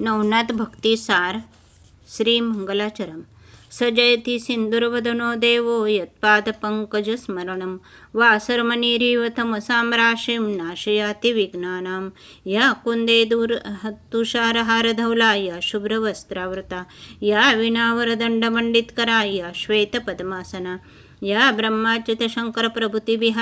नवनाथ भक्तिसार श्री मंगलाचरम। सजयति सिन्दुर्वदनो देवो यत्पादपङ्कजस्मरणं वासर्मणिरिव तमसां राशिं नाशयाति विघ्नानां या कुन्दे दूर या शुभ्रवस्त्रावृता या विणावरदण्डमण्डितकरा या श्वेतपद्मासना या ब्रह्माच्युत शंकर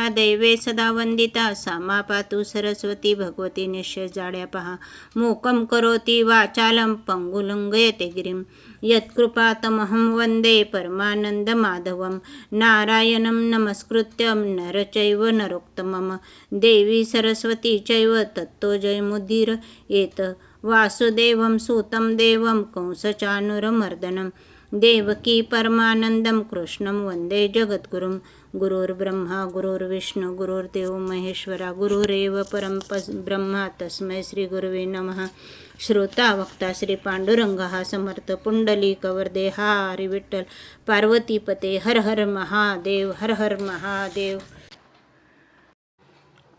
दैवे सदा वंदिता सा मा पातु सरस्वती भगवती निश्चय जाड्या पहा। मूकं करोति वाचालं पङ्गुलङ्गयते गिरिं। यत्कृपातमहं वन्दे परमानन्दमाधवं। नारायणं नमस्कृत्यं नरचैव नरोक्तमम देवी सरस्वती चैव तत्तो जयमुदीर। एत वासुदेवं सूतं देवं कंसचानुरमर्दनं। देवकी परमानंदम कृष्णं वंदे जगद्गुरुं। गुरुर्ब्रह्मा गुरुर्विष्णू गुरुर्देव महेश्वरा गुरुरेव परम ब्रह्मा तस्मै श्री गुरुवे नमः। श्रोता वक्ता श्री पांडुरंग हा समर्थ पुंडली कवरदे हा विठ्ठल पार्वतीपते हर हर महादेव हर हर महादेव।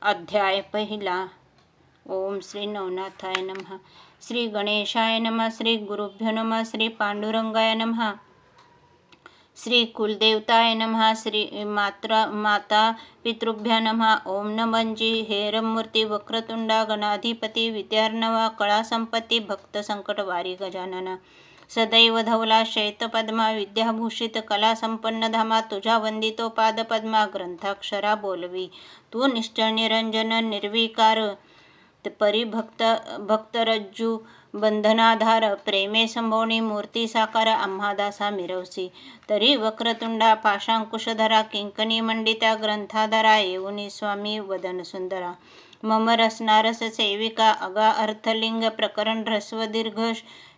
अध्याय पहिला ओम श्री नवनाथाय नमः। श्री गणेशाय नमः श्री गुरुभ्यो नमः श्री पांडुरंगाय नमः श्री कुलदेवताय नम श्री मात्रा माता पितृभ्य नम ओम नमंजी हेरमूर्ती वक्रतुंडा गणाधिपती विद्यार्णवा कळासंपत्ती भक्त संकट वारी गजानन सदैव धवला शैतपद्मा विद्याभूषित कला संपन्न धामा तुझा वंदितो पादपद्मा ग्रंथाक्षरा बोलवी तू निश्चळ निरंजन निर्विकार परिभक्त भक्तरज्जू बंधनाधार प्रेमे संभोणी मूर्ती साकार आम्हादासा मिरवसी. तरी वक्रतुंडा पाशांकुशधरा किंकणी मंडिता ग्रंथाधरा येऊनी स्वामी वदन सुंदरा मम रसनारस सेविका अगा अर्थलिंग प्रकरण ह्रस्व दीर्घ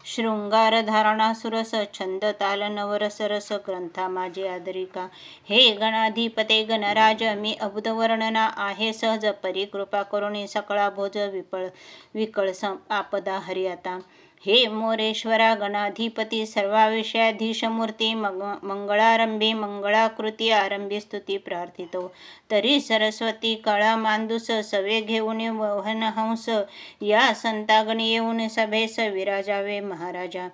शृंगार धारणा सुरस छंद ताल नवरस रस ग्रंथा माझी आदरिका. हे गणाधिपते गणराज मी अबुध वर्णना आहे सहज. परिकृपा करुणी सकळा भोज विपळ विकळ आपदा हरियाता. आता हे मोरेश्वरा गणाधिपती सर्वाविषयाधीश मूर्ती मग मंगळारंभी मंगळाकृती आरंभी स्तुती प्रार्थितो तरी सरस्वती कळा मांदूस सवे घेऊन वहन हंस या संतागणी येऊन सभेस विराजावे महाराजा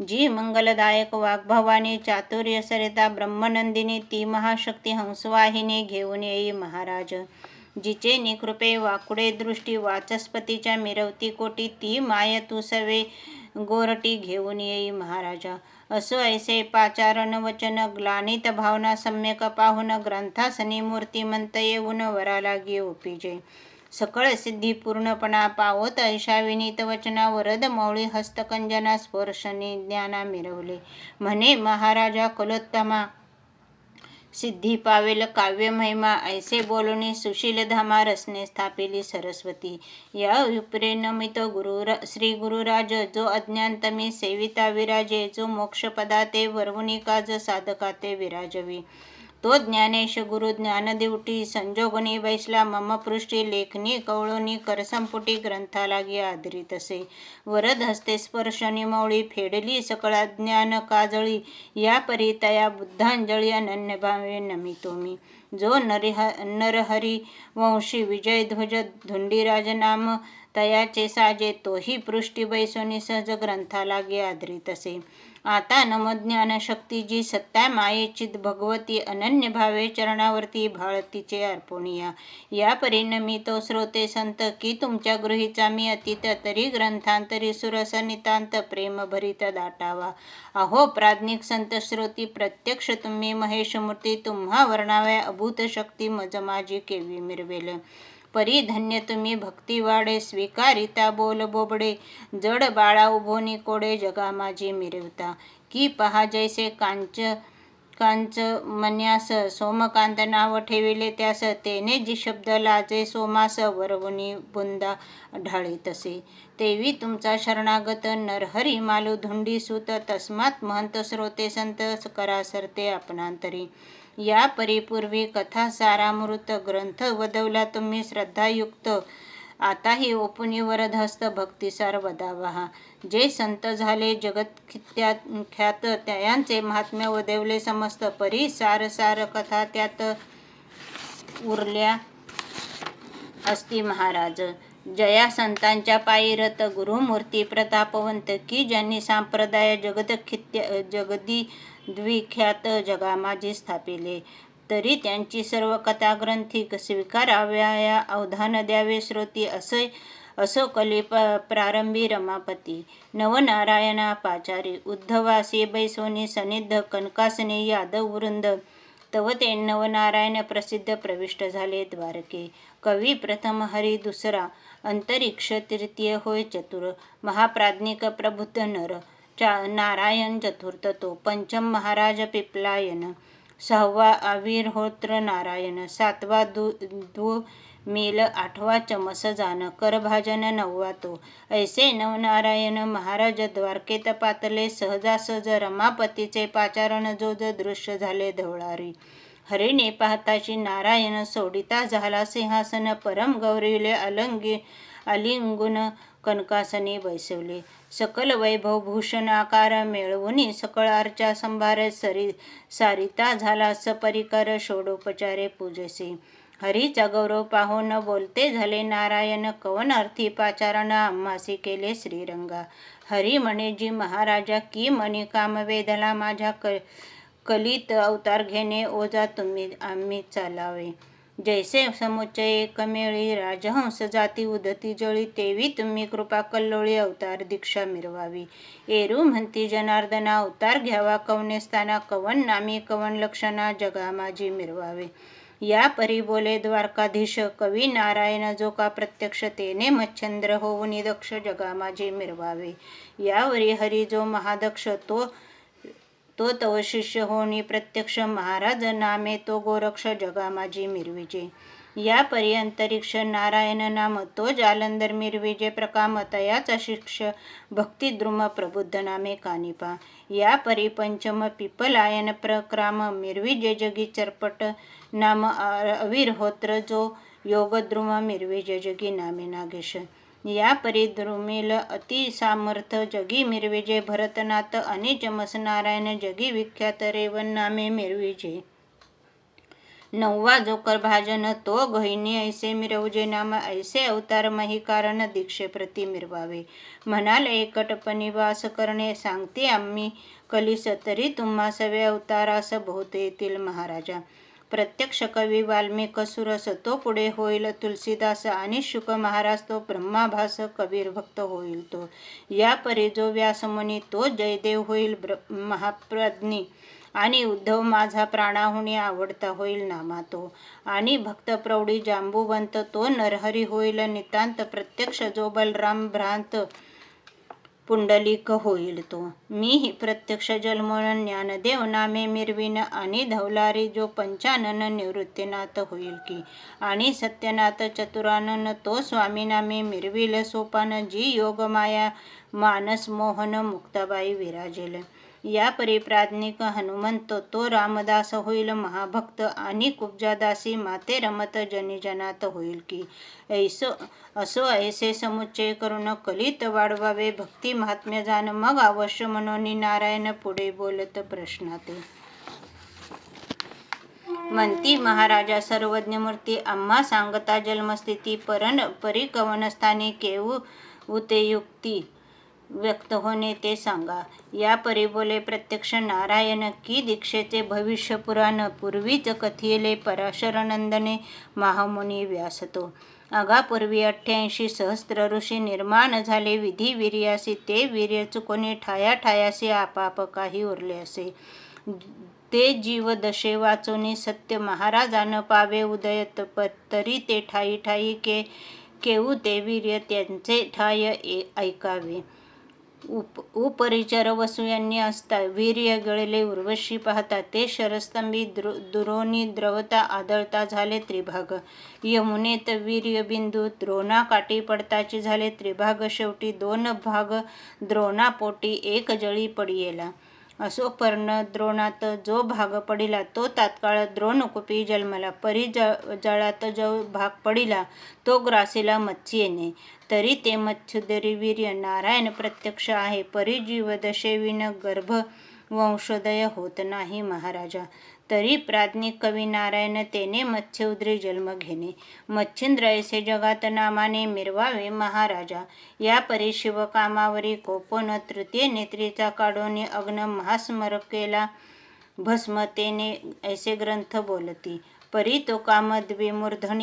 जी मंगलदायक वाग्भवानी चातुर्य सरिता ब्रह्मनंदिनी ती महाशक्ती हंसवाहिनी घेऊन येई महाराज जिचे निकृपे वाकुडे दृष्टी वाचस्पतीच्या मिरवती कोटी ती माय तू सवे गोरटी घेऊन येई महाराजा. असो ऐसे पाचारण वचन ग्लानित भावना सम्यक पाहून ग्रंथासनी मूर्तिमंत येऊन वराला गे ओपिजे सकळ सिद्धी पूर्णपणा पावत ऐशा विनीत वचना वरद मौळी हस्तकंजना स्पर्शनी ज्ञाना मिरवले. म्हणे महाराजा कलोत्तमा सिद्धी पावेल काव्य महिमा ऐसे बोलणे सुशील धामा रसने स्थापिली सरस्वती. या विप्रे नमित गुरु श्री गुरुराज जो अज्ञानतमी सेविता विराजे जो मोक्षपदा ते वरवुनी काज साधका ते विराजवी. तो ज्ञानेश गुरु ज्ञानदेवटी संजोगनी बैसला मम पृष्ठी लेखनी कवळोनी करसंपुटी ग्रंथालागी लागी असे. वरद हस्ते स्पर्शनी मौळी फेडली सकळा ज्ञान काजळी. या परितया बुद्धांजळी अनन्यभावे नमितो मी जो नरिह नरहरी वंशी विजयध्वज धुंडीराज नाम तयाचे साजे तोही पृष्टी बैसोनी सहज ग्रंथालागी लागे असे. आता नमज्ञान शक्ती जी सत्ता मायेचित भगवती अनन्य भावे चरणावरती भाळतीचे अर्पणिया. या परिणमी तो श्रोते संत की तुमच्या गृहीचा मी अतीत तरी ग्रंथांतरी सुरस नितांत प्रेम भरित दाटावा. अहो प्राज्ञिक संत श्रोती प्रत्यक्ष तुम्ही महेश मूर्ती तुम्हा वर्णाव्या अभूत शक्ती मज माझी केवी मिरवेल. परिधन्य तुम्ही भक्तिवाडे स्वीकारिता बोल बोबडे. जड बाळा उभोनी कोडे जगा माझी मिरवता. की पहा जैसे कांच कांच मन्यास सोमकांत नाव ठेविले त्यास. तेने जी शब्द लाजे सोमास वरवणी बुंदा ढाळे तसे. तेवी तुमचा शरणागत नरहरी मालू धुंडी सुत. तस्मात महंत स्रोते संत करा सरते आपणांतरी. या परिपूर्वी कथा सारामृत ग्रंथ वदवला तुम्ही श्रद्धायुक्त. आताही ओपुनी भक्तिसार वदावा जे संत झाले जगत ख्यात त्यांचे महात्म्य वदेवले समस्त परी सार सार कथा त्यात उरल्या असती महाराज. जया संतांच्या पायी रथ गुरुमूर्ती प्रतापवंत की ज्यांनी संप्रदाय जगदखित्य जगदी द्विख्यात जगामाजी स्थापिले. तरी त्यांची सर्व कथाग्रंथिक स्वीकाराव्या अवधान द्यावे श्रोती असे असो कली प प्रारंभी रमापती. नवनारायणा पाचारी उद्धवासी बैसोनी सनिध कनकासनी यादव वृंद. तव ते नवनारायण प्रसिद्ध प्रविष्ट झाले द्वारके. कवी प्रथम हरी दुसरा अंतरिक्ष तृतीय होय चतुर. महाप्राज्ञिक प्रबुद्ध नर. चा नारायण चतुर्थ तो पंचम महाराज पिपलायन. सहावा आविर्होत्र नारायण. सातवा दु दु मेल आठवा चमस जाण करभाजन नववा तो. ऐसे नवनारायण महाराज द्वारकेत पातले. सहजासहज रमापतीचे पाचारण जो ज दृश्य झाले धवळारी हरिणे पाहताशी नारायण सोडिता झाला सिंहासन. परम गौरीले अलंगी अलिंगुन कनकासने बैसवले. सकल वैभव भूषण आकार मिळवून सकळ अर्चा संभार सरी सारिता झाला सपरिकर षोडोपचारे पूजसे. हरीचा गौरव पाहून बोलते झाले नारायण कवन अर्थी पाचारण आम्हासी केले श्रीरंगा. हरी म्हणे जी महाराजा की मनी काम वेदला माझ्या क कलित अवतार घेणे ओजा तुम्ही आम्ही चालावे. जैसे समुच्चय एकमेळी राजहंस जाती उदती जळी तेवी तुम्ही कृपा कल्लोळी अवतार दीक्षा मिरवावी. एरू म्हणती जनार्दना अवतार घ्यावा कवनेस्ताना कवन नामी कवन लक्षणा जगा माझी मिरवावे. या परी बोले द्वारकाधीश कवी नारायण जो का प्रत्यक्ष तेने मच्छंद्र होऊन दक्ष जगा माझे मिरवावे. यावरी हरी जो महादक्ष तो तो तव शिष्य होणी प्रत्यक्ष महाराज नामे तो गोरक्ष जगा माझी मिरविजे. या परी अंतरिक्ष नारायण नाम तो जालंधर मिरविजे. प्रकामतयाचा शिक्ष भक्तिद्रुम प्रबुद्ध नामे कानिपा. या परी पंचम पिपलायन प्रक्राम मिरविजे. जगी चरपट नाम अविरहोत्र जो योगद्रुम मिरविजे. जगी नामे नागेश. या परिद्रुमील अति सामर्थ जगी मिरविजे भरतनाथ आणि जमसनारायण जगी विख्यात रेवन नामे मिरविजे. नववा जोकर भाजन तो गहिनी ऐसे मिरवजे नाम ऐसे अवतार मही कारण दीक्षेप्रती मिरवावे. म्हणाल एकटपणी वास करणे सांगते आम्ही कलिस तरी तुम्हा सवे अवतारास बहुत येतील महाराजा. प्रत्यक्ष कवी वाल्मिक सुरस तो पुढे होईल तुलसीदास आणि शुक महाराज तो ब्रह्माभास कबीर भक्त होईल तो. या परी जो व्यासमुनी तो जयदेव होईल ब्र महाप्रज्ञी आणि उद्धव माझा प्राणाहुनी आवडता होईल नामा तो. आणि भक्त प्रौढी जांबुवंत तो नरहरी होईल नितांत प्रत्यक्ष जो बलराम भ्रांत पुंडलिक होईल तो. मीही प्रत्यक्ष जन्मोन ज्ञानदेव नामे मिरविन आणि धवलारी जो पंचानन निवृत्तीनाथ होईल की. आणि सत्यनाथ चतुरानन तो स्वामी नामे मिरविल सोपान जी योगमाया मानस मोहन मुक्ताबाई विराजेल. या परिप्राज्ञिक हनुमंत तो रामदास होईल महाभक्त आणि कुब्जादासी माते रमत जनिजनात होईल की. ऐसो असो ऐसे समुच्चय करून कलित वाढवावे भक्ती महात्म्य जाण मग अवश्य म्हणून नारायण पुढे बोलत प्रश्नाते. म्हणती महाराजा सर्वज्ञ मूर्ती आम्हा सांगता जन्मस्थिती परण परिकवनस्थानी केऊ उते युक्ती. व्यक्त होणे ते सांगा. या परिबोले प्रत्यक्ष नारायण की दीक्षेचे भविष्य पुराण पूर्वीच कथिले पराशरनंदने महामुनी व्यासतो. अगापूर्वी अठ्ठ्याऐंशी सहस्त्र ऋषी निर्माण झाले विधी वीर्यासी ते वीर्य चुकोने ठाया ठायासी आपाप काही उरले असे. ते जीव दशे वाचोनी सत्य महाराजानं पावे उदय तरी ते ठाई ठाई के केऊ ते वीर्य त्यांचे ठाय ऐकावे. उप उपरिचर वसू यांनी असता वीर्य गळले उर्वशी पाहता ते शरस्तंभी द्रो द्रोणी द्रवता आदळता झाले त्रिभाग. यमुनेत वीर्यबिंदू द्रोणाकाठी पडताची झाले त्रिभाग शेवटी दोन भाग द्रोणापोटी एक जळी पडियेला. असो पर्ण द्रोणात जो भाग पडिला तो तात्काळ द्रोणकुपी जन्मला. परी जळात जो भाग पडिला तो ग्रासीला मत्स्येने. तरी ते मत्स्यदरी वीर्य नारायण प्रत्यक्ष आहे. परिजीव दशेविन गर्भ वंशोदय होत नाही महाराजा. तरी प्राज्ञिक कवी नारायण तेने मत्स्य जन्म घेणे. मच्छिंद्र ऐसे जगात नामाने मिरवावे महाराजा. या परी शिवकामावरी कोपोन तृतीय नेत्रीचा काढोनी अग्न महास्मरकेला भस्मतेने ऐसे ग्रंथ बोलती. परी तो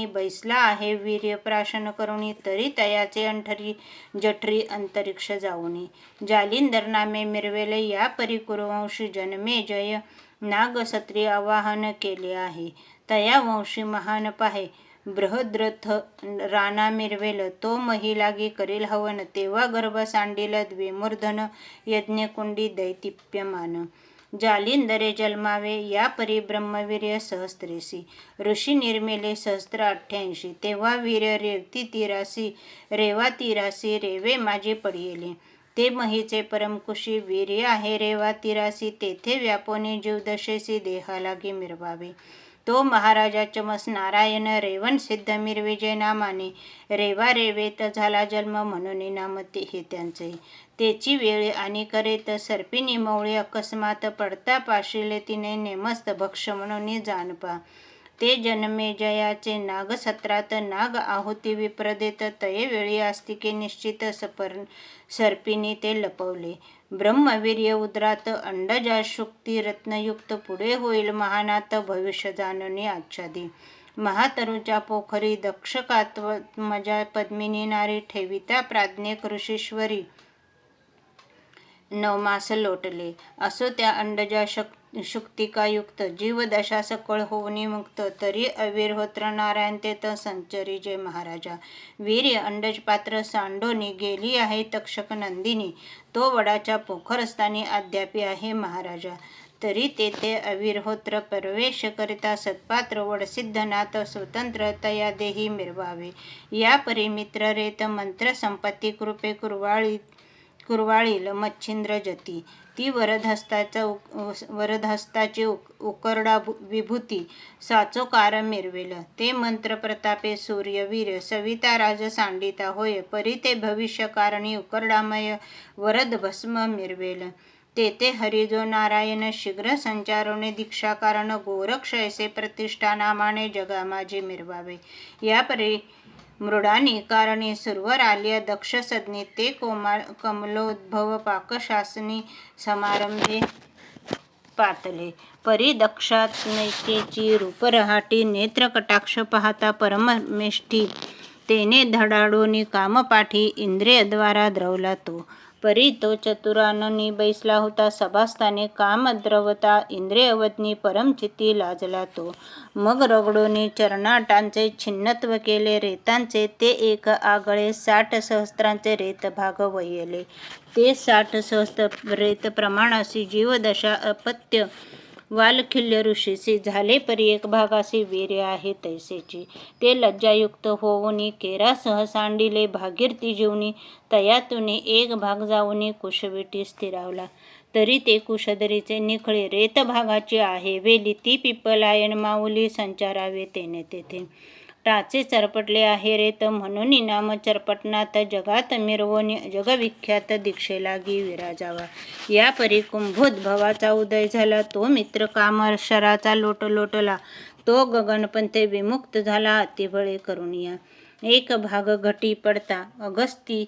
बैसला आहे. वीर्य प्राशन करुणी तरी तयाचे अंठरी जठरी अंतरिक्ष जाऊनी. जालिंदर नामे मिरवेले या परी कुरुवंशी जन्मे जय नागसत्री आवाहन केले आहे. तया वंशी महान पाहे. बृहद्रथ राणा मिरवेल तो महिलागी करील हवन तेव्हा गर्भ सांडील द्विमूर्धन यज्ञकुंडी दैतिप्यमान. जालिंदरे जन्मावे या परी ब्रह्मवीर्य सहस्त्रेसी ऋषी निर्मिले सहस्त्र अठ्ठ्याऐंशी. तेव्हा वीर रेवती तिरासी रेवा तिरासी रेवे माझे पडियेले. ते महीचे परमकुशी वीर्य आहे रेवा तिरासी तेथे व्यापोने जीवदशेसी देहालागी मिरवावे. तो महाराजा चमस नारायण रेवन सिद्ध मिरविजय नामाने. रेवा रेवेत झाला जन्म म्हणून नामती हे त्यांचे. तेची वेळ आणि करेत सर्पिनी मवळे अकस्मात पडता पाशिले तिने नेमस्त भक्ष म्हणून जानपा ते जन्मे जयाचे नागसत्रात नाग आहुती विप्रदेत तये वेळी आस्तिके निश्चित सपर सर्पिनी ते लपवले. ब्रह्मवीर्य उद्रात अंडजा शुक्ती रत्नयुक्त पुढे होईल महानात भविष्य जाणणे आच्छादी. महातरुच्या पोखरी दक्षकात्व मजा पद्मिनी नारी ठेविता प्राज्ञे कृषीश्वरी नवमास लोटले. असो त्या अंडजा शक शुक्तिकायुक्त. जीवदशा सकळ होऊनी मुक्त. तरी अवीर होत्र नारायण ते तर संचरी जे महाराजा. वीर्य अंडज पात्र सांडोनी गेली आहे तक्षक नंदिनी. तो वडाच्या पोखरस्थानी अद्यापी आहे महाराजा. तरी तेथे अविरहोत्र प्रवेश करिता सत्पात्र वडसिद्धनाथ स्वतंत्र तया देही मिरवावे. या परिमित्र रेत मंत्र संपत्ती कृपे कुरवाळी कुरवाळील मच्छिंद्र जती. ती वरदहस्ताचा वरदहस्ताची उकरडा विभूती साचोकार मिरवेल. ते मंत्र प्रतापे सूर्यवीर सविता राज सांडिता होय परी ते भविष्य कारणी उकरडामय वरद भस्म मिरवेल. तेथे हरिजो नारायण शीघ्र संचारोने दीक्षा कारण गोरक्ष ऐसे प्रतिष्ठा नामाने जगा माझे मिरवावे. या परी मृडानी कारणे सुरवर आल्या दक्ष सज्ञे. ते कोमाळ कमलोद्भव पाकशासनी समारंभे पातले. परी दक्षात्मकेची रूपरहाटी नेत्रकटाक्ष पाहता परमेष्ठी तेने धडाडोनी कामपाठी इंद्रियद्वारा द्रवला तो. परी तो चतुराननी बैसला होता. सभास्थाने कामद्रवता इंद्रियवतनी परमचिती लाजला तो. मग रगडोनी चरणाटांचे छिन्नत्व केले. रेतांचे ते एक आगळे साठ सहस्त्रांचे रेत भाग वयले. ते साठ सहस्त्र रेत प्रमाणाशी जीवदशा अपत्य वालखिल्य ऋषीसी झाले परी एक भागासी वीर्य आहे तैसेची. ते लज्जायुक्त होऊनी केरासह सांडिले भागीरथी जीवनी तयातुनी एक भाग जाऊनी कुशविटी स्थिरावला. तरी ते कुशदरीचे निखळे रेत भागाची आहे. वेली ती पिपलायन माऊली संचारावे तेने तेथे. टाचे चरपटले आहे रेत म्हणून नाम चरपटनात जगात मिरवून जगविख्यात दीक्षेला गी विराजावा. या परी कुंभोद्भवाचा उदय झाला. तो मित्र कामर्शराचा लोट लोटला. तो गगनपंथे विमुक्त झाला. अतिबळे या एक भाग घटी पडता. अगस्ती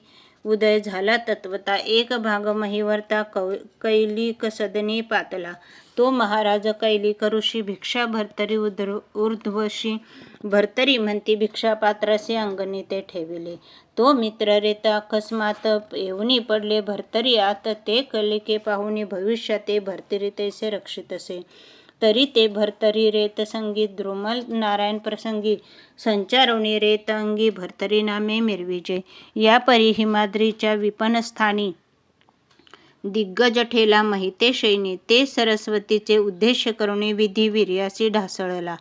उदय झाला तत्वता एक भाग महिवर्ता कौ कैलिक सदनी पातला. तो महाराज कैलिक ऋषी भिक्षा भरतरी उद्र ऊर्ध्वशी भरतरी म्हणती भिक्षापात्रासे अंगणी ते ठेविले. तो मित्र रेता अकस्मात येऊनी पडले भरतरी आत ते कलिके पाहुनी भविष्यात ते भरतरी तैसे रक्षित असे तरी ते भरतरी रेत संगीत द्रुमल नारायण प्रसंगी संचारवणी रेत अंगी भरतरी नामे मिरविजे. या परी हिमाद्रीच्या विपणस्थानी दिग्गज ठेला महिते शैनी ते सरस्वतीचे उद्देश करुणी विधी वीर्यासी ढासळला.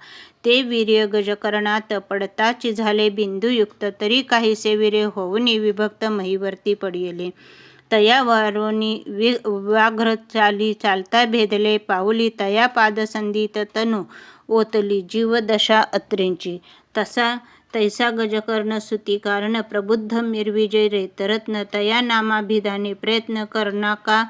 ते वीर्य गजकरणात पडताची झाले बिंदुयुक्त तरी काहीसे वीर्य होऊनी विभक्त महीवरती पडिले तयावरोनी वि व्याघ्र चाली चालता भेदले पाऊली तया पादसंधीत तनु ओतली जीवदशा अत्रेंची. तसा तैसा गजकर्ण सुती कारण प्रबुद्ध मिरविजय रेतरत्न तया नामाभिधाने प्रयत्न कर्णका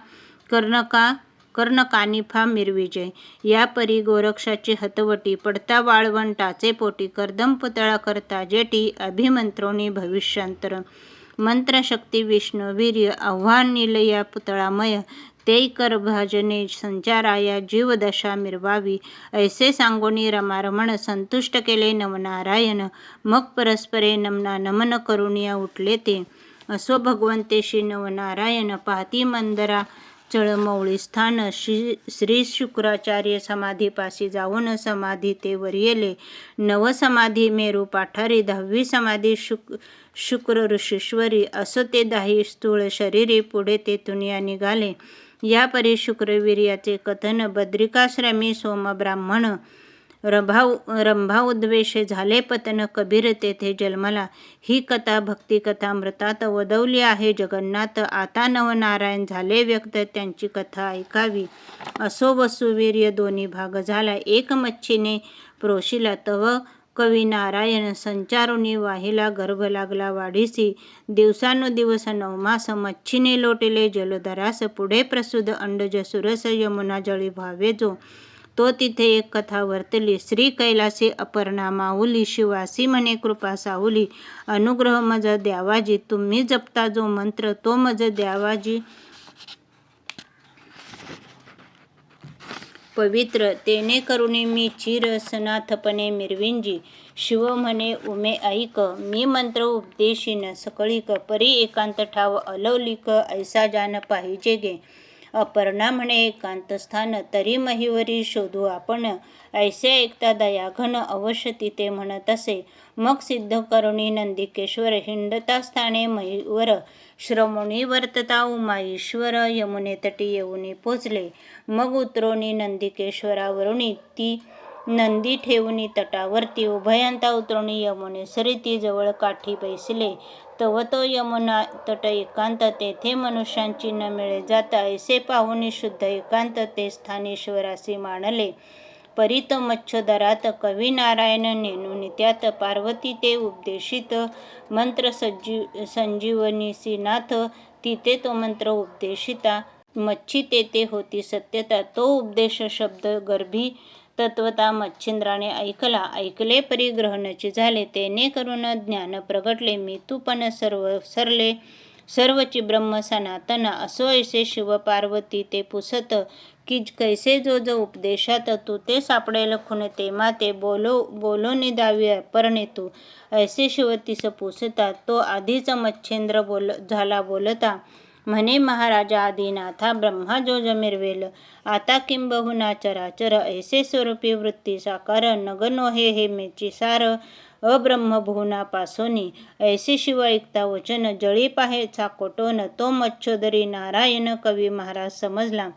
कर्णका कर्ण कानिफा मिरविजय या परी गोरक्षाची हतवटी पडता वाळवंटाचे पोटी कर्दम पुतळा करता जेटी अभिमंत्रोणी भविष्यांतर. मंत्रशक्ती विष्णू वीर्य आव्हान निलया पुतळामय ते कर भाजने संचाराया जीवदशा मिरवावी. ऐसे सांगोनी रमारमण संतुष्ट केले नवनारायण. मग परस्परे नमना नमन करुणिया उठले ते. असो भगवंतेशी नवनारायण पाहती मंदरा चळमौळी स्थान. श्री श्री शुक्राचार्य समाधीपाशी जाऊन समाधी ते वरियले नवसमाधी मेरू पाठारी दहावी समाधी शुक शुक्र ऋषीश्वरी असो ते दाही स्थूळ शरीरी पुढे तेथून या निघाले. या परी शुक्रवीर्याचे कथन बद्रिकाश्रमी सोमब्राह्मण रभाव रंभाउद्वेषे रंभा झाले पतन कबीर तेथे जन्मला. ही कथा भक्तिकथा मृतात वदवली आहे. जगन्नाथ आता नवनारायण झाले व्यक्त त्यांची कथा ऐकावी. असो वसुवीर्य दोन्ही भाग झाला. एक मच्छीने प्रोशिला तव कवी नारायण संचारुनी वाहिला गर्भ लागला वाढीसी. दिवसानुदिवस नवमास मच्छीने लोटले जलधरास पुढे प्रसुद अंडज सुरस यमुना जळी भावे जो. तो तिथे एक कथा वर्तली. श्री कैलासी अपर्णा माऊली शिवासी म्हणे कृपा साहुली अनुग्रह मज द्यावाजी तुम्ही जपता जो मंत्र तो मज द्यावाजी पवित्र तेने करुणे मी चिर सनाथपणे मिरविंजी. शिव म्हणे उमे ऐक मी मंत्र उपदेशीन सकळीक परी एकांत ठाव अलौलिक ऐसा जान पाहिजे गे. अपर्णा म्हणे एकांत स्थान तरी महिवरी शोधू आपण. ऐसे ऐकता दयाघन अवश्य तिथे म्हणत असे. मग सिद्ध करुणी नंदिकेश्वर हिंडता स्थाने महिवर. श्रमणी वर्तता उमा ईश्वर यमुने तटी येऊनी पोचले. मग उतरोनी नंदिकेश्वरावरुणी. ती नंदी ठेवणी तटावरती. उभयंता उतरणी यमुने सरिती जवळ काठी बैसले. तव तो यमुना तट एकांत तेथे मनुष्यांची न मिळे जाता ऐसे पाहुनी शुद्ध एकांत ते स्थानेश्वरासी मानले. परित मच्छदरात कवी नारायण नेनुनी त्यात पार्वती ते उपदेशित मंत्र सज्जी संजीवनीसी नाथ तिथे तो मंत्र उपदेशिता. मच्छी तेथे होती सत्यता तो उपदेश शब्द गर्भी तत्वता मच्छिंद्राने ऐकला. ऐकले परिग्रहणाचे झाले. तेने करून ज्ञान प्रगटले. मी तू पण सर्व सरले. सर्वची ब्रह्म सनातन. असो ऐसे शिव पार्वती ते पुसत की कैसे जो जो उपदेशात तू ते सापडेल खुन ते माते बोलो बोलो निदावी परणे तू. ऐसे शिवतीस पुसता. तो आधीच मच्छेंद्र बोल झाला बोलता. म्हणे महाराजा आदिनाथा ब्रह्मा जो जमिरवेल. आता किंबहुना चराचर ऐसे स्वरूपी वृत्ती साकार नगनो हे हे मेची सार. अब्रह्मभुवना पासोनी ऐसे शिव ऐकता वचन जळी पाहे चाकोटोन तो मच्छोदरी नारायण कवी महाराज समजला.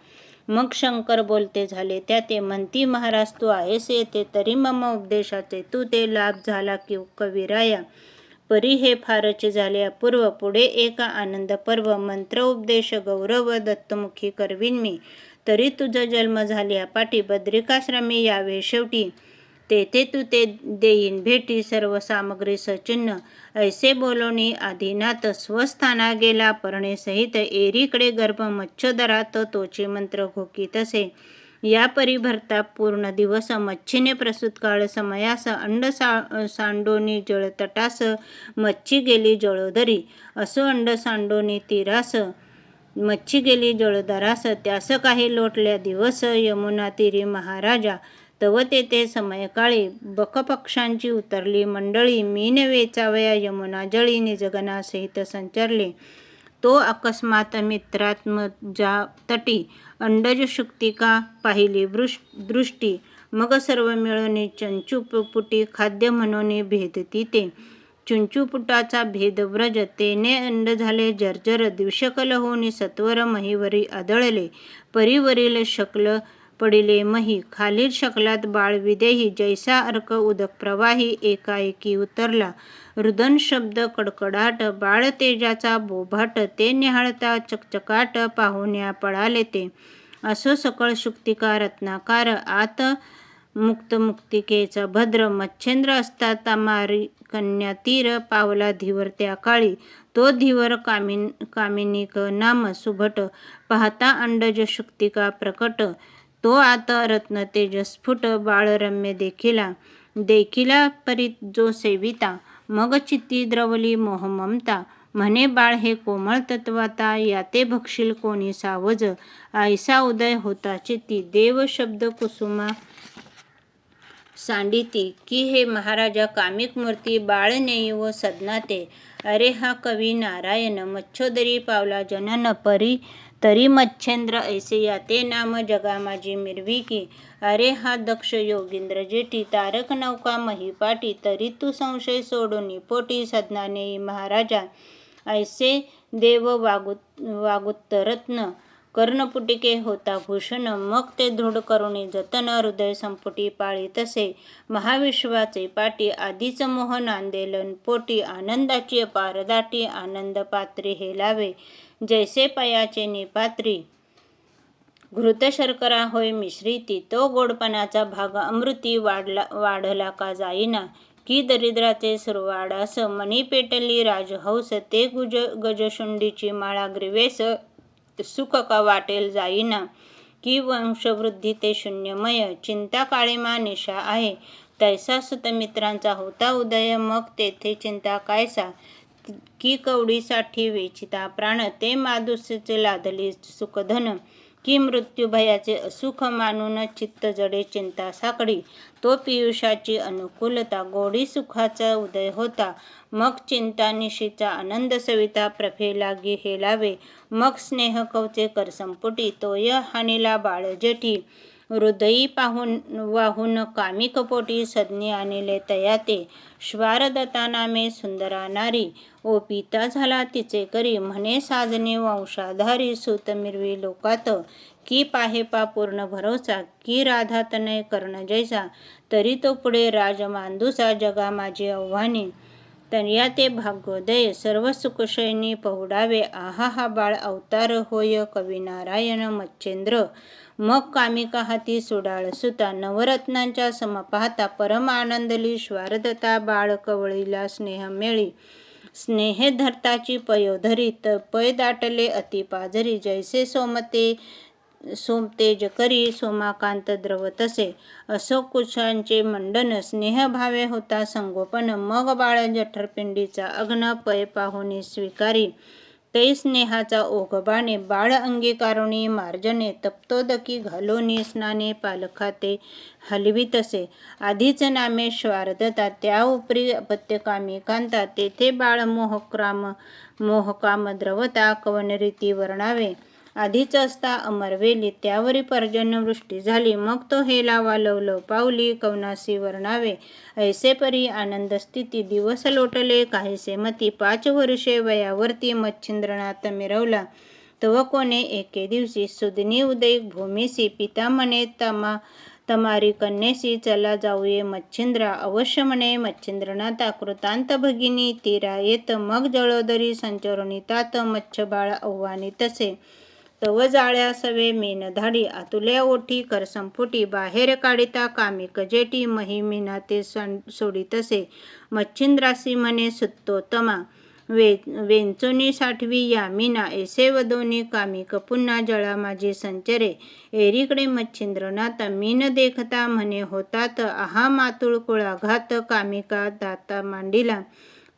मग शंकर बोलते झाले त्या ते म्हणती महाराज तू आहेस येते तरी मम उपदेशाचे तू ते लाभ झाला की कविराया परी हे फारच झाले. अपूर्व पुढे एका आनंद पर्व मंत्र उपदेश गौरव दत्तमुखी करवीन मी. तरी तुझा जन्म झाल्या पाठी बद्रिकाश्रमी यावे शेवटी. तेथे तू ते देईन भेटी सर्व सामग्री सचिन्न. ऐसे बोलोनी आदिनाथ स्वस्थाना गेला. परणे सहित एरीकडे गर्भ मच्छदरात तोचे मंत्र घोकीत तसे. या परिभरता पूर्ण दिवस मच्छीने प्रसूत काळ समयास अंड सा सांडोनी जळतटास मच्छी गेली जळोदरी. असो अंड सांडोनी तीरास मच्छी गेली जळदारास. त्यास काही लोटल्या दिवस यमुना तिरी महाराजा. तव तेथे समयकाळी बकपक्षांची उतरली. मंडळी मीन वेचावया यमुना जळी निजगनासहित संचरले. तो अकस्मात मित्रात्म जा तटी अंडज पाहिली पाहिली दृष्टी? मग सर्व मिळवणे चंचुपुटी खाद्य म्हणून भेदती ते चुंचुपुटाचा भेद व्रज तेने अंड झाले जर्जर दिवशकल होऊन सत्वर महिवरी आदळले. परिवरील शकल पडिले मही. खालील शकलात बाळ विदेही. जैसा अर्क उदक प्रवाही एकाएकी उतरला. रुदन शब्द कडकडाट बाळ तेजाचा बोभाट ते निहाळता चकचकाट पाहुण्या पळाले ते. असो सकळ शुक्तिका रत्नाकार आत मुक्त मुक्तिकेचा भद्र मच्छेंद्र असता तमारी कन्या तीर पावला धीवर त्या काळी. तो धीवर कामिन कामिनिक नाम सुभट. पाहता अंडज शुक्तिका प्रकट. तो आता रत्न तेजस्फुट बाळरम्य देखिला. देखिला परीत जो सेविता मग चित्ती द्रवली मोहममता म्हणे बाळ हे कोमळ तत्वाता याते भक्षील कोणी सावज. ऐसा उदय होता चित्ती. देव शब्द कुसुमा सांडिती की हे महाराजा कामिक मूर्ती बाळ नेई व सदनाते. अरे हा कवी नारायण मच्छोदरी पावला जनन परी तरी मच्छेंद्र ऐसे याते नाम जगा माझी मिरविकी अरे हा दक्ष योगिंद्र जेठी तारक नौका महिपाटी तरी तू संशय सोडून पोटी सदनाने महाराजा. ऐसे देव वागुत वागुत्तरत्न कर्णपुटिके होता भूषण मग ते दृढ करुणी जतन हृदय संपुटी पाळी तसे. महाविश्वाचे पाटी आधीच मोहन आंदेलन पोटी आनंदाची पारदाटी आनंद पात्री हे लावे. जैसे पयाचे निपात्री घृत शर्करा होय मिश्रिती तो गोडपणाचा भाग अमृती वाढला वाढला का जाईना. की दरिद्राचे सुरवाडास मणी पेटली राजहंस ते गुज गजशुंडीची माळा ग्रीवेस सुख का वाटेल जाईना. की वंशवृद्धी ते शून्यमय चिंता काळीमा निशा आहे. तैसा सुतमित्रांचा होता उदय मग तेथे चिंता कायसा. की कवडीसाठी वेचिता प्राण ते मादुसचे लादली सुखधन. की मृत्यूभयाचे असुख मानून चित्त जडे चिंता साकडी. तो पियुषाची अनुकूलता गोडी सुखाचा उदय होता. मग चिंता निशीचा आनंद सविता प्रफे लागी हे लावे मग स्नेह कवचे कर संपुटी तोय हानीला बाळ जेठी. हृदयी पाहून वाहून कामिकपोटी सज्ञ आणले तयाते श्वारदता नामे सुंदरा नारी. ओ पिता झाला तिचे करी म्हणे साजने वंशाधारी सुत मिरवी लोकात. की पाहेपा पूर्ण भरोसा की राधा तनय कर्ण जैसा. तरी तो पुढे राजमांदूसा जगा माझी आव्हाने. तनया ते भाग्योदय सर्व सुखशयनी पहुडावे. आहा हा बाळ अवतार होय कवी नारायण मच्छेंद्र. मग कामिका हाती सुडाळ सुता नवरत्नांच्या सम पाहता परम आनंदली श्वारदता बाळ कवळीला स्नेह मेळी. स्नेहे धरताची पयोधरी पय दाटले अति पाजरी जैसे सोमते सोमतेज करी सोमाकांत द्रव तसे. असो कुशांचे मंडन स्नेहभावे होता संगोपन. मग बाळ जठरपिंडीचा अग्न पय पाहुनी स्वीकारी. ते स्नेहाचा ओघबाने बाळ अंगीकारुणी मार्जने तप्तोदकी घालोनी स्नाने पालखाते हलवी तसे. आधीच नामे श्वारदता त्या उपरी अपत्यकामी कांता तेथे बाळ मोहक्राम मोहकाम द्रवता कवनरीती वर्णावे. आधीच असता अमरवेली त्यावरी पर्जन्यवृष्टी झाली. मग तो हेला लवलव पावली कवनासी वर्णावे. ऐसे परी आनंद स्थिती दिवस लोटले काहीसे मती. पाच वर्षे वयावरती मच्छिंद्रनाथ मिरवला. तव कोणे एके दिवशी सुदनी उदय भूमीसी पिता म्हणे तमा तमारी कन्येशी चला जाऊये मच्छिंद्रा. अवश्य म्हणे मच्छिंद्रनाथा कृतांत भगिनी तीरा येत मग जळोदरी संचरणी तात मच्छबाळ आव्हानी तसे. तव जाळ्या सवे मेनधाडी आतुल्या ओठी करसंफुटी बाहेर काढिता कामिक जेटी महिमिना ते सण सोडीत असे मच्छिंद्रासी म्हणे सुत्तोत्तमा वे वेंचोनी साठवी यामिना एसे वदोनी कामिक कपुन्ना जळा माझी संचरे. एरीकडे मच्छिंद्रनाथ मीन देखता म्हणे होतात आहा मातुळ कुळाघात कामिका दाता मांडिला.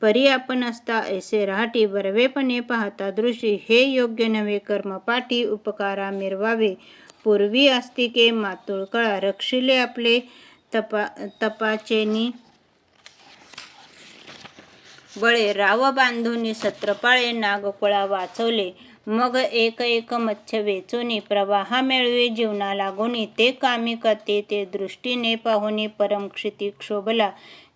परी आपण असता ऐसे राहटी बरवेपणे पाहता दृशी हे योग्य नवे कर्मपाठी उपकारा मिरवावे. पूर्वी आस्तिके मातुळ कळा रक्षिले आपले तपा तपाचेनी. बळे राव बांधूनी सत्रपाळे नागकुळा वाचवले. मग एक एक मत्स्य वेचोनी प्रवाहा मिळवे जीवना लागोनी ते कामी करते ते दृष्टीने पाहुनी परमक्षिती क्षोभला.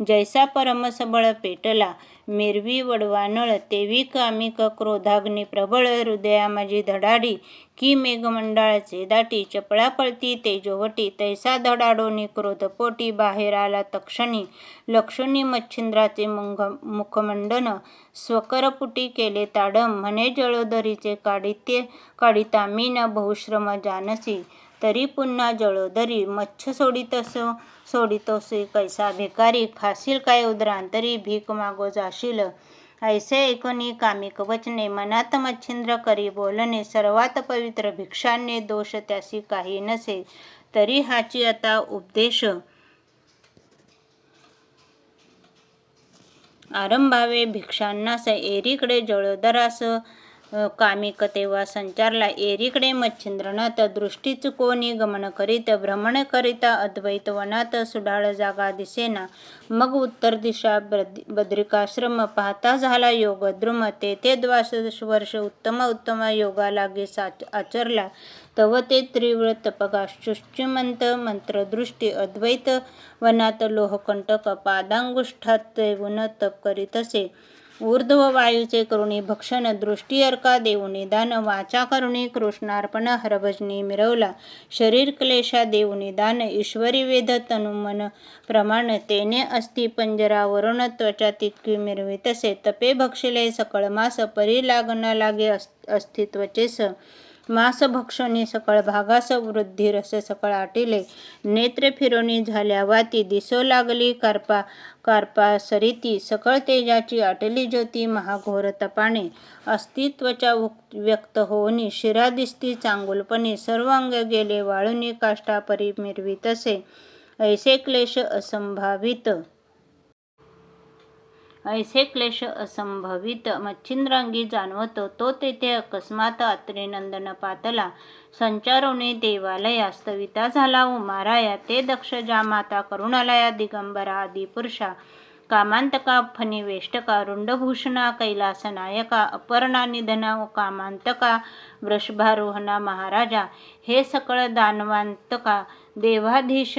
जैसा परमसबळ पेटला मिरवी वडवानळ तेवी कामिक क्रोधाग्नी प्रबळ हृदया माझी धडाडी की मेघमंडळाचे दाटी चपळा पळती तेजोवटी तैसा धडाडोनी क्रोधपोटी बाहेर आला तक्षणी लक्षणी मच्छिंद्राचे मुंग मुखमंडन स्वकरपुटी केले ताडम म्हणे जळोदरीचे काडित्य काडिता मीन बहुश्रम जानसी तरी पुन्हा जळोदरी मच्छ सोडितसो सोडितोसे कैसा भिकारी खासील काय उदरांतरी भीक मागो जाशील. ऐसे ऐकोनी कामिक वचने मनात मच्छिंद्र करी बोलणे सर्वात पवित्र भिक्षांनी दोष त्यासी काही नसे तरी हाची आता उपदेश. आरंभावे भिक्षांनास एरीकडे जळोदरास कामिक तेव्हा संचारला. एरीकडे मच्छिंद्रनाथ दृष्टीच कोणी गमन करीत भ्रमण करिता अद्वैत वनात सुडाळ जागा दिसेना. मग उत्तर दिशा बद्रिकाश्रम पाहता झाला योगद्रुम तेथे द्वादश वर्ष उत्तम उत्तम योगा लागे आचरला. तव ते तीव्र तपगाशुष्यमंत मंत्रदृष्टी. अद्वैत वनात लोहकंटक पादांगुष्ठात देऊन तप करीत असे. ऊर्ध्व वायूचे करुणी भक्षण दृष्टी अर्का देऊनी वाचा करुणी कृष्णार्पण हरभजनी मिरवला शरीर क्लेशा देऊ निदान ईश्वरी वेद तनुमन प्रमाण तेने अस्ति पंजरावरून त्वचा तितकी मिरवितसे तपे भक्षिले सकळ मास परी लागना लागे अस्तित्वचेस मास सकळ भागास वृद्धी रस सकळ आटिले. नेत्र फिरोनी झाल्या वाती दिसो लागली कार्पा कार्पा सरिती. सकळ तेजाची आटली ज्योती महाघोर तपाने अस्तित्वच्या व्यक्त होऊनी शिरा दिसती चांगुलपणे. सर्वांग गेले वाळूनी काष्टा परी मिरवितसे ऐसे क्लेश असंभावित. ऐसे क्लेश असंभवित मच्छिंद्रांगी जाणवतो. तो तेथे अकस्मात अत्रिनंदन पातला संचारोने देवालया स्तविता झाला. उमाराया ते दक्ष माता करुणालया दिगंबरा आदी पुरुषा कामांतका फणिवेष्टका रुंडभूषणा कैलासनायका अपर्णा निधना कामांतका वृषभारोहणा महाराजा हे सकळ दानवांतका देवाधीश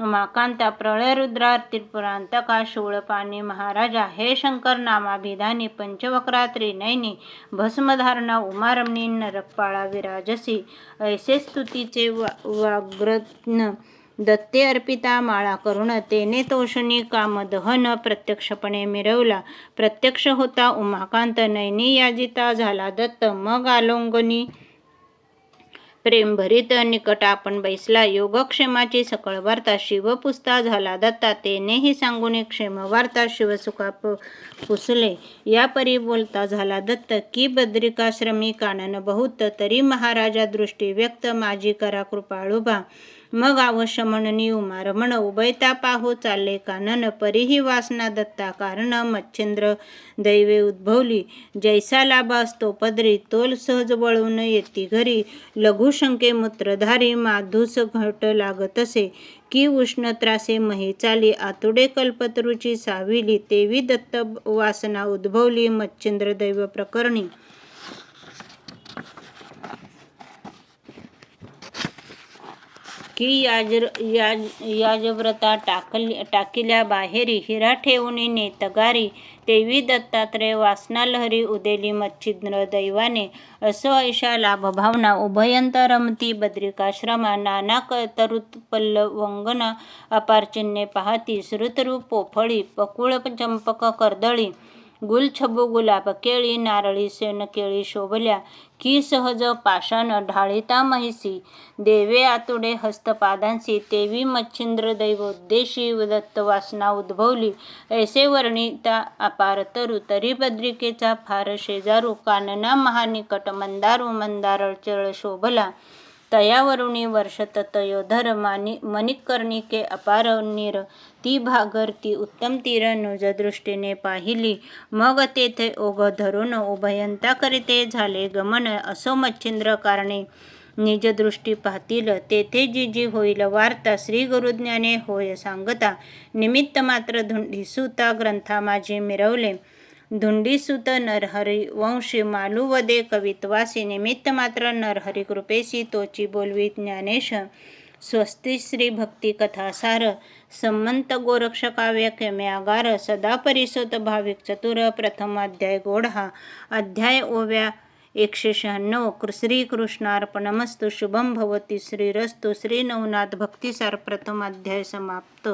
उमाकांता प्रळयरुद्रा त्रिपुरांतका शूळपाणी महाराजा हे शंकर नामाभिधानी पंचवक्रात्री नैनी भस्मधारणा उमारमणी नरकपाळा विराजसी ऐसे स्तुतीचे वाग्रत्न दत्ते अर्पिता माळा करुण तेने तोषणी कामदहन प्रत्यक्षपणे मिरवला. प्रत्यक्ष होता उमाकांत नैनी याजिता झाला दत्त मग आलोंगनी प्रेमभरीत निकट आपण बैसला. योगक्षेमाची सकळ वार्ता शिवपुस्ता झाला. दत्ता तेनेही सांगून क्षेम वार्ता शिवसुखा पुसले. या परी बोलता झाला दत्त की बद्रिकाश्रमी कानन बहुत तरी महाराजा दृष्टी व्यक्त माझी करा कृपाळुभा मग अवश्य म्हणनी उमारमण उभयता पाहो चालले कानन परीही वासना दत्ता कारण मच्छिंद्र दैवे उद्भवली. जैसा लाभ असतो पदरी तोल सहज वळून येती घरी. लघुशंके मूत्रधारी माधूस घट लागत असे. की उष्ण त्रासे मही चाली आतुडे कल्पतरुची साविली. तेवी दत्त वासना उद्भवली मच्छिंद्र दैव प्रकरणी. की याज याज याजव्रता टाकल टाकिल्या बाहेरी हिरा ठेवणीने नेतगारी देवी दत्तात्रय वासनालहरी उदेली मच्छिद्र दैवाने. असो ऐशा लाभभावना उभयंतरमती बद्रिकाश्रमा. नाना तरुत्पल्लवंगना अपारचिन्हे पाहती. श्रुतरूप पोफळी पकुळ चंपक कर्दळी. गुलछबू गुलाब केळी नारळी केळी शोभल्या की सहज पाषाण ढाळिता महिसी देवे आतुडे हस्तपादांशी तेवी मच्छिंद्र दैवोद्देशी दत्त वासना उद्भवली ऐसे वर्णिता अपार तरु तरी बद्रिकेचा फार शेजारू कानना महानिकट मंदारू मंदारळ चळ शोभला तयावरुणी वर्षत तयोधर मानि मणिकर्णिके अपारनीर ती भागर ती उत्तम तीर नुज दृष्टीने पाहिली. मग तेथे ओघ धरून उभयंता करिते झाले गमन. असो मच्छिंद्र कारणे निज दृष्टी पाहतील. तेथे जी जी होईल वार्ता श्री गुरुज्ञाने होय सांगता. निमित्त मात्र धुंडीसुता ग्रंथा माझे मिरवले. धुंडीसुत नरहरी वंशी मालुवदे कवित्वासी निमित्त मात्र नरहरी कृपेशी तोची बोलवी ज्ञानेश. स्वस्ती श्री भक्ती कथासार संमंत गोरक्षकाव्य केम्यागार सदा परिसोत भाविक चतुर प्रथम अध्याय गोढा अध्याय ओव्या एकशे शहाण्णव श्री कृष्णार्पणमस्तु शुभम भवती श्रीरस्तु श्री नवनाथ भक्तिसार प्रथम अध्याय समाप्त.